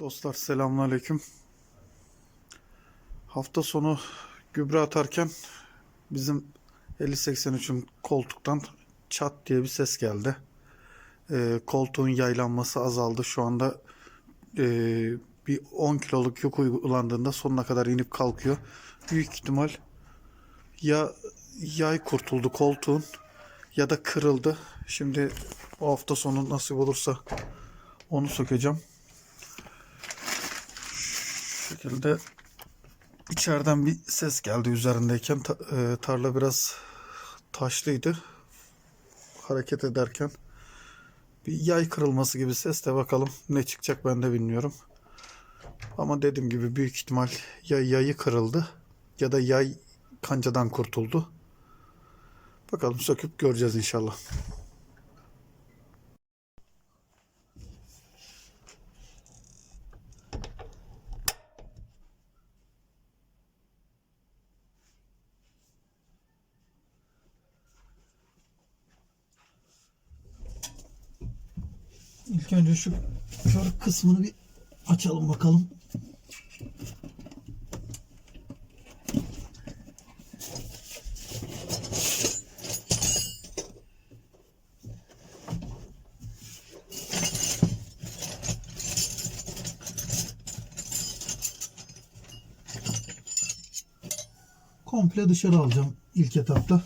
Dostlar selamünaleyküm. Hafta sonu gübre atarken bizim 5083'ün koltuktan çat diye bir ses geldi. Ee, koltuğun yaylanması azaldı. Şu anda ee, bir 10 kiloluk yük uygulandığında sonuna kadar inip kalkıyor. Büyük ihtimal ya yay kurtuldu koltuğun ya da kırıldı. Şimdi o hafta sonu nasip olursa onu sökeceğim şekilde içeriden bir ses geldi üzerindeyken. E, tarla biraz taşlıydı. Hareket ederken bir yay kırılması gibi ses de bakalım ne çıkacak ben de bilmiyorum. Ama dediğim gibi büyük ihtimal ya yayı kırıldı ya da yay kancadan kurtuldu. Bakalım söküp göreceğiz inşallah. İlk önce şu kör kısmını bir açalım bakalım. Komple dışarı alacağım ilk etapta.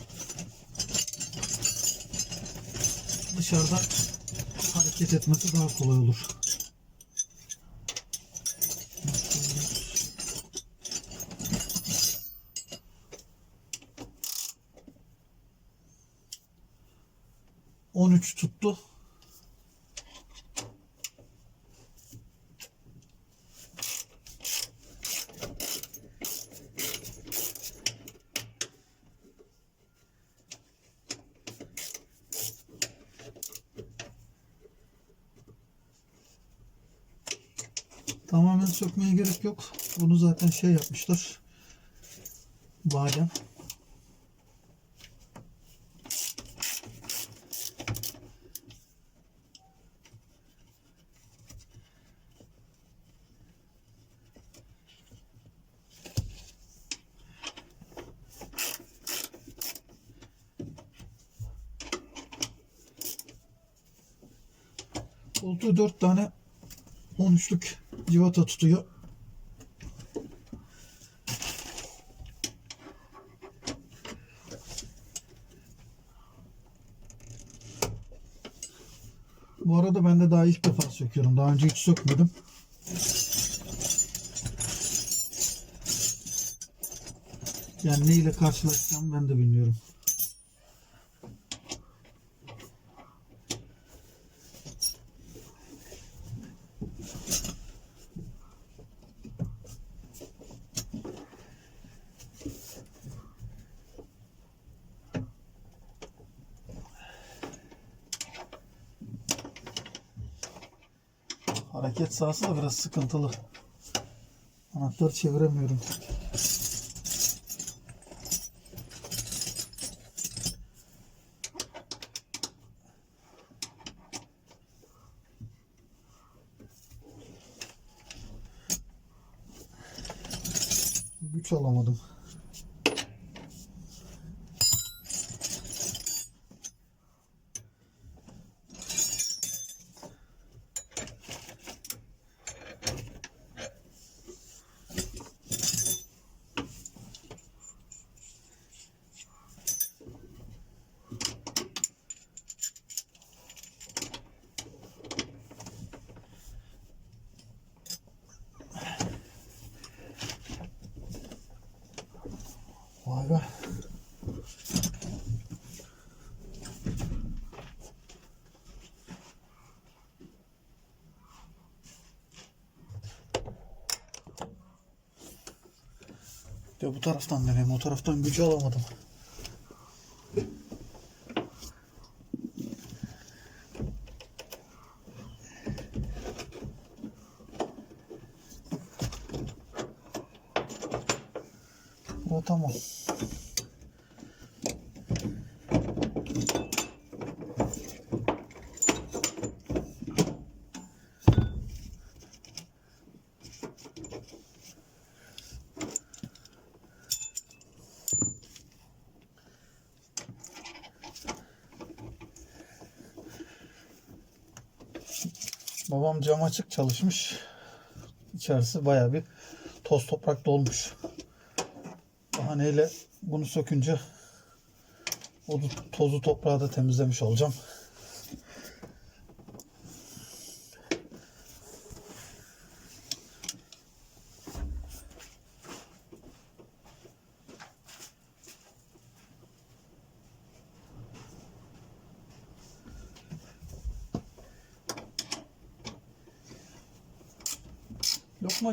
Dışarıda hareket etmesi daha kolay olur. On üç tuttu. Tamamen sökmeye gerek yok. Bunu zaten şey yapmışlar. Badem. Koltuğu 4 tane 13'lük civata tutuyor. Bu arada ben de daha ilk defa söküyorum. Daha önce hiç sökmedim. Yani ne ile karşılaşacağım ben de bilmiyorum. Hareket sahası da biraz sıkıntılı. Anahtarı çeviremiyorum. Güç alamadım. Ya bu taraftan deneyim. O taraftan gücü alamadım. O tamam. Babam cam açık çalışmış. İçerisi baya bir toz toprak dolmuş. Bahaneyle bunu sökünce o tozu toprağı da temizlemiş olacağım.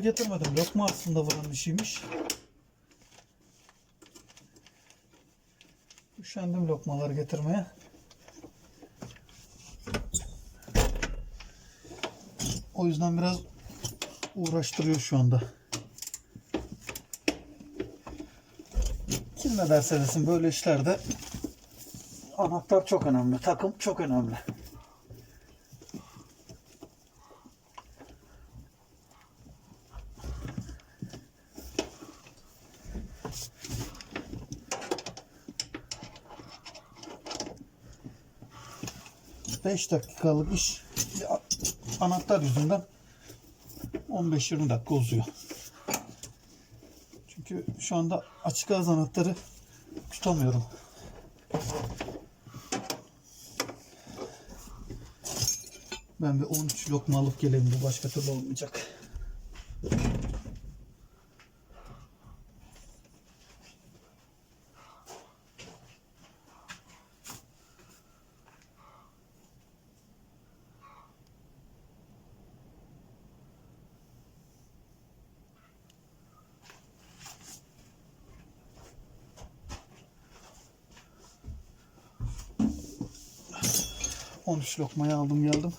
Getirmedim. Lokma aslında buranın işiymiş. Üşendim lokmaları getirmeye. O yüzden biraz uğraştırıyor şu anda. Kim ne derse desin böyle işlerde anahtar çok önemli. Takım çok önemli. Beş dakikalık iş anahtar yüzünden 15-20 dakika uzuyor. Çünkü şu anda açık ağız anahtarı tutamıyorum. Ben bir 13 lokma alıp geleyim bu başka türlü olmayacak. On üç lokmayı aldım geldim.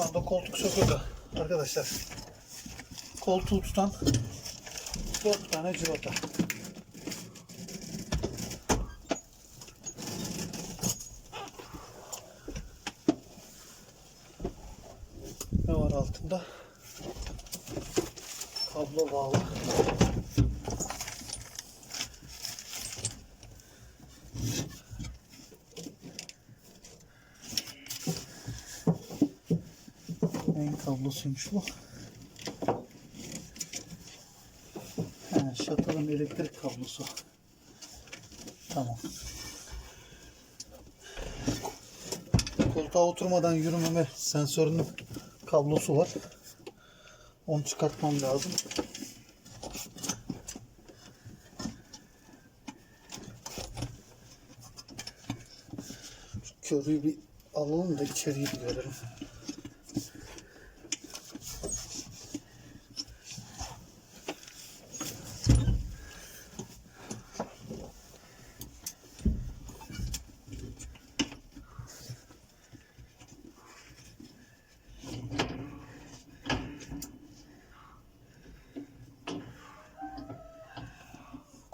Şu anda koltuk söküldü. Arkadaşlar koltuğu tutan 4 tane civata. Kablosuymuş bu? He, elektrik kablosu. Tamam. Koltuğa oturmadan yürümeme sensörünün kablosu var. Onu çıkartmam lazım. Şu körüğü bir alalım da içeriği bir görelim.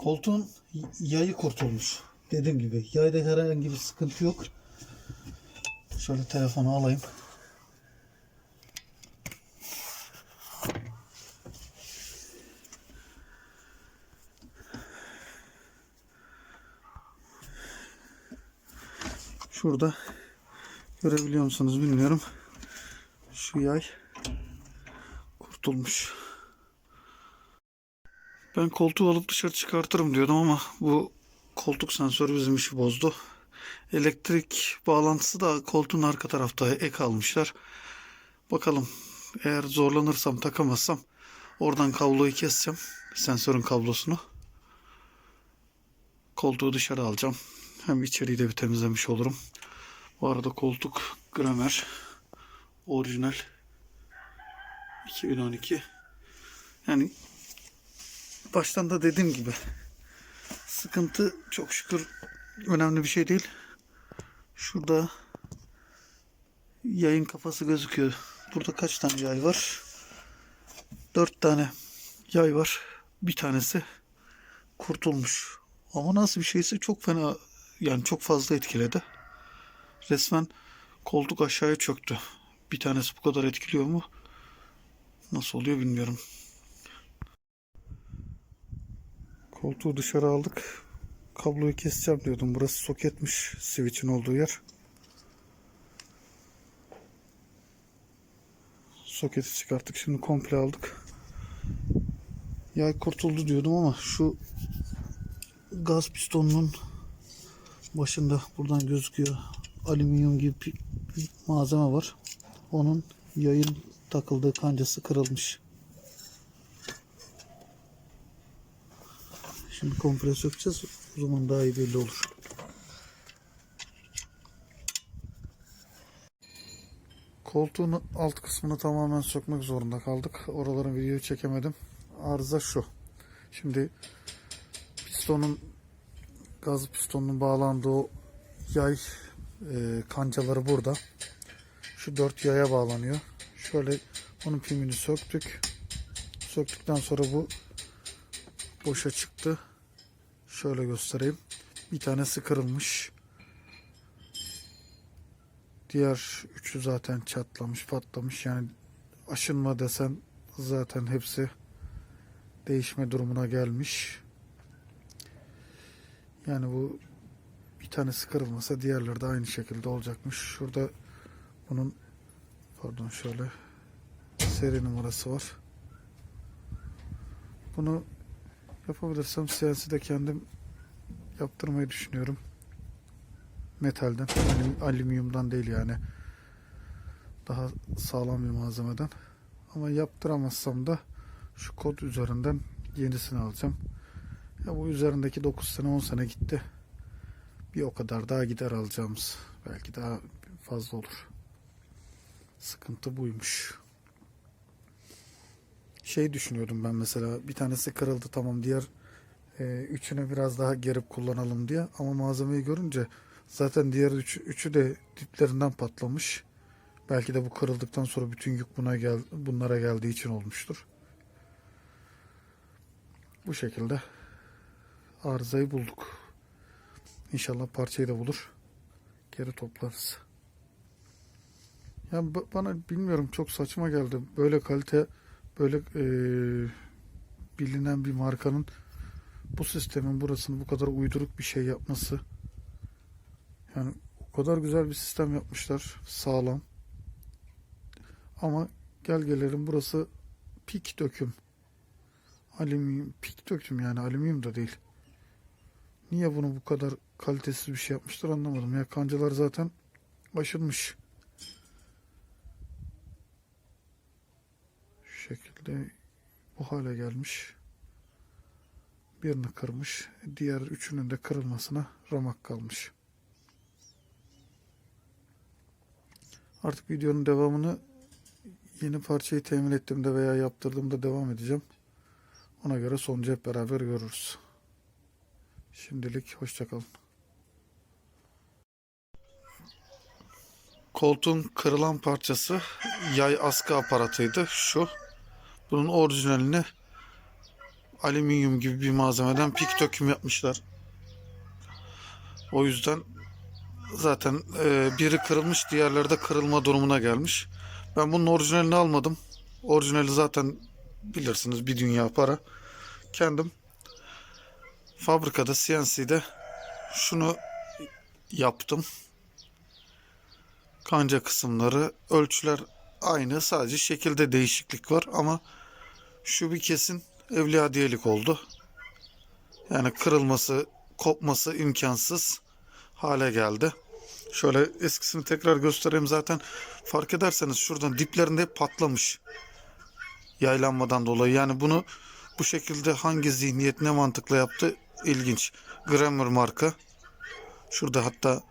Koltuğun yayı kurtulmuş. Dediğim gibi yayda herhangi bir sıkıntı yok. Şöyle telefonu alayım. Şurada görebiliyor musunuz bilmiyorum. Şu yay kurtulmuş. Ben koltuğu alıp dışarı çıkartırım diyordum ama bu koltuk sensörü bizim işi bozdu. Elektrik bağlantısı da koltuğun arka tarafta ek almışlar. Bakalım eğer zorlanırsam takamazsam oradan kabloyu keseceğim. Sensörün kablosunu. Koltuğu dışarı alacağım. Hem içeriği de bir temizlemiş olurum. Bu arada koltuk Gramer orijinal 2012 yani baştan da dediğim gibi sıkıntı çok şükür önemli bir şey değil. Şurada yayın kafası gözüküyor. Burada kaç tane yay var? Dört tane yay var. Bir tanesi kurtulmuş. Ama nasıl bir şeyse çok fena yani çok fazla etkiledi. Resmen koltuk aşağıya çöktü. Bir tanesi bu kadar etkiliyor mu? Nasıl oluyor bilmiyorum. Koltuğu dışarı aldık. Kabloyu keseceğim diyordum. Burası soketmiş switch'in olduğu yer. Soketi çıkarttık. Şimdi komple aldık. Yay kurtuldu diyordum ama şu gaz pistonunun başında buradan gözüküyor. Alüminyum gibi bir malzeme var. Onun yayın takıldığı kancası kırılmış. Şimdi komple sökeceğiz. O zaman daha iyi belli olur. Koltuğun alt kısmını tamamen sökmek zorunda kaldık. Oraların videoyu çekemedim. Arıza şu. Şimdi pistonun gaz pistonunun bağlandığı yay e, kancaları burada. Şu dört yaya bağlanıyor. Şöyle onun pimini söktük. Söktükten sonra bu boşa çıktı. Şöyle göstereyim. Bir tanesi kırılmış. Diğer üçü zaten çatlamış, patlamış. Yani aşınma desen zaten hepsi değişme durumuna gelmiş. Yani bu bir tanesi kırılmasa diğerleri de aynı şekilde olacakmış. Şurada bunun pardon şöyle seri numarası var. Bunu yapabilirsem CNC'de kendim yaptırmayı düşünüyorum. Metalden, alüm- alüminyumdan değil yani. Daha sağlam bir malzemeden. Ama yaptıramazsam da şu kod üzerinden yenisini alacağım. Ya bu üzerindeki 9 sene 10 sene gitti. Bir o kadar daha gider alacağımız. Belki daha fazla olur. Sıkıntı buymuş. Şey düşünüyordum ben mesela bir tanesi kırıldı tamam diğer e, üçünü biraz daha gerip kullanalım diye ama malzemeyi görünce zaten diğer üç, üçü de diplerinden patlamış. Belki de bu kırıldıktan sonra bütün yük buna gel bunlara geldiği için olmuştur. Bu şekilde arızayı bulduk. İnşallah parçayı da bulur. Geri toplarız. Ya ba- bana bilmiyorum çok saçma geldi. Böyle kalite böyle eee, bilinen bir markanın bu sistemin burasını bu kadar uyduruk bir şey yapması. Yani o kadar güzel bir sistem yapmışlar. Sağlam. Ama gel gelelim burası pik döküm. Alüminyum pik döküm yani alüminyum da değil. Niye bunu bu kadar kalitesiz bir şey yapmışlar anlamadım. Ya kancalar zaten aşınmış. Şekilde bu hale gelmiş. Birini kırmış. Diğer üçünün de kırılmasına ramak kalmış. Artık videonun devamını yeni parçayı temin ettiğimde veya yaptırdığımda devam edeceğim. Ona göre sonucu hep beraber görürüz. Şimdilik hoşçakalın. Koltuğun kırılan parçası yay askı aparatıydı. Şu. Bunun orijinalini alüminyum gibi bir malzemeden pik döküm yapmışlar. O yüzden zaten e, biri kırılmış diğerleri de kırılma durumuna gelmiş. Ben bunun orijinalini almadım. Orijinali zaten bilirsiniz bir dünya para. Kendim fabrikada CNC'de şunu yaptım. Kanca kısımları, ölçüler aynı. Sadece şekilde değişiklik var ama şu bir kesin evliyadiyelik oldu. Yani kırılması, kopması imkansız hale geldi. Şöyle eskisini tekrar göstereyim zaten. Fark ederseniz şuradan diplerinde patlamış. Yaylanmadan dolayı. Yani bunu bu şekilde hangi zihniyet ne mantıkla yaptı ilginç. Grammar marka. Şurada hatta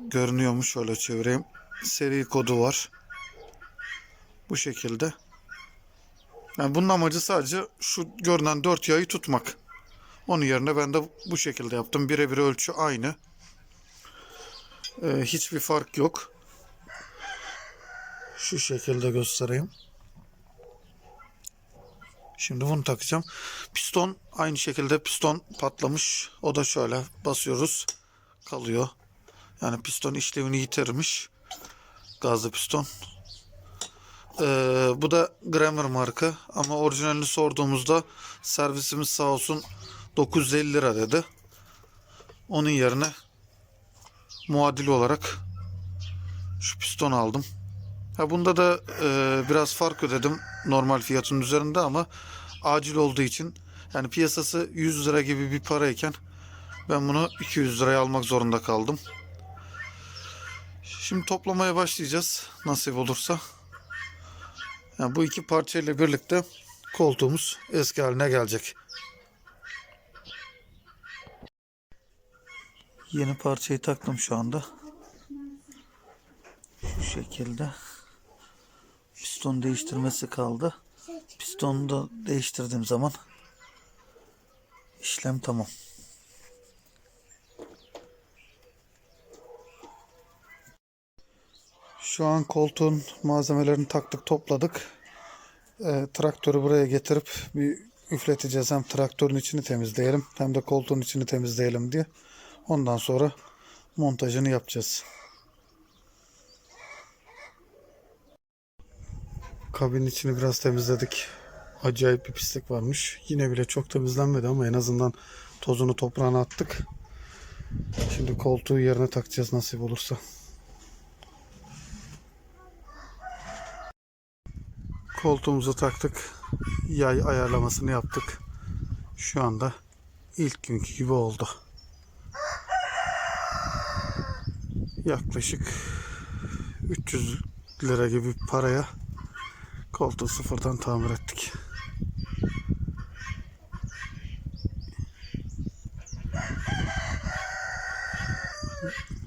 görünüyormuş şöyle çevireyim. Seri kodu var. Bu şekilde. Yani bunun amacı sadece şu görünen dört yayı tutmak. Onun yerine ben de bu şekilde yaptım. Birebir ölçü aynı. Ee, hiçbir fark yok. Şu şekilde göstereyim. Şimdi bunu takacağım. Piston aynı şekilde piston patlamış. O da şöyle basıyoruz. Kalıyor. Yani piston işlevini yitirmiş. Gazlı piston. Ee, bu da Grammar marka ama orijinalini sorduğumuzda servisimiz sağ olsun 950 lira dedi. Onun yerine muadil olarak şu piston aldım. Ha bunda da e, biraz fark ödedim normal fiyatın üzerinde ama acil olduğu için yani piyasası 100 lira gibi bir parayken ben bunu 200 liraya almak zorunda kaldım. Şimdi toplamaya başlayacağız nasip olursa. Yani bu iki parçayla birlikte koltuğumuz eski haline gelecek. Yeni parçayı taktım şu anda. Şu şekilde. Piston değiştirmesi kaldı. Pistonu da değiştirdiğim zaman işlem tamam. Şu an koltuğun malzemelerini taktık topladık. Ee, traktörü buraya getirip bir üfleteceğiz. Hem traktörün içini temizleyelim hem de koltuğun içini temizleyelim diye. Ondan sonra montajını yapacağız. Kabin içini biraz temizledik. Acayip bir pislik varmış. Yine bile çok temizlenmedi ama en azından tozunu toprağına attık. Şimdi koltuğu yerine takacağız nasip olursa. Koltuğumuzu taktık. Yay ayarlamasını yaptık. Şu anda ilk günkü gibi oldu. Yaklaşık 300 lira gibi paraya koltuğu sıfırdan tamir ettik.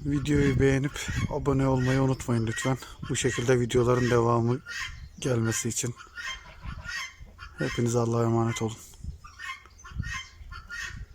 Videoyu beğenip abone olmayı unutmayın lütfen. Bu şekilde videoların devamı gelmesi için. Hepinize Allah'a emanet olun.